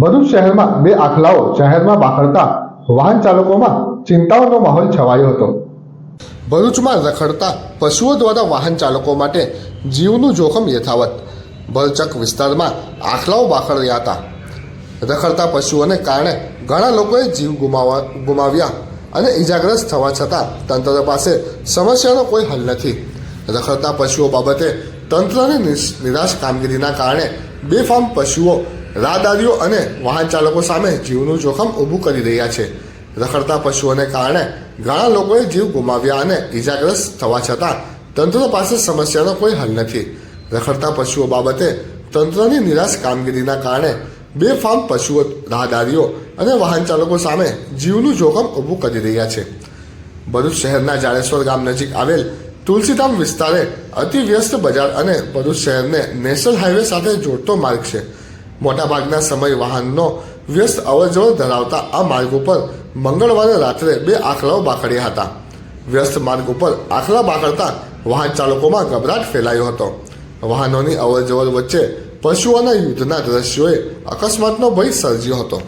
ભરૂચ શહેરમાં બે આખલાઓ શહેરમાં બાખડતા વાહન ચાલકોમાં ચિંતાઓનો માહોલ છવાયો હતો. ભરૂચમાં રખડતા પશુઓ દ્વારા વાહન ચાલકો માટે જીવનું જોખમ યથાવત ભરચક વિસ્તારમાં આખલાઓ બાખડ્યા હતા. રખડતા પશુઓને કારણે ઘણા લોકોએ જીવ ગુમાવા ગુમાવ્યા અને ઈજાગ્રસ્ત થવા છતાં તંત્ર પાસે સમસ્યાનો કોઈ હલ નથી. રખડતા પશુઓ બાબતે તંત્રની નિરાશ કામગીરીના કારણે બેફામ પશુઓ રાહદારીઓ અને વાહન ચાલકો સામે જીવનું જોખમ ઊભું કરી રહ્યા છે. રખડતા પશુઓને કારણે ઘણા લોકોએ જીવ ગુમાવ્યા અને ઈજાગ્રસ્ત થવા છતાં તંત્ર પાસે સમસ્યાનો કોઈ હલ નથી. રખડતા પશુઓ બાબતે તંત્રની નિરાશ કામગીરીના કારણે બેફામ પશુઓ, રાહદારીઓ અને વાહન ચાલકો સામે જીવનું જોખમ ઊભું કરી રહ્યા છે. ભરૂચ શહેરના જાડેશ્વર ગામ નજીક આવેલ તુલસીધામ વિસ્તારે અતિ વ્યસ્ત બજાર અને ભરૂચ શહેરને નેશનલ હાઈવે સાથે જોડતો માર્ગ છે. મોટાભાગના સમય વાહનનો વ્યસ્ત અવરજવર ધરાવતા આ માર્ગ ઉપર મંગળવારે રાત્રે બે આખલાઓ બાકડ્યા હતા. વ્યસ્ત માર્ગ ઉપર આખલા બાકડતા વાહન ચાલકોમાં ગભરાટ ફેલાયો હતો. વાહનોની અવરજવર વચ્ચે પશુઓના યુદ્ધના દ્રશ્યોએ અકસ્માતનો ભય સર્જ્યો હતો.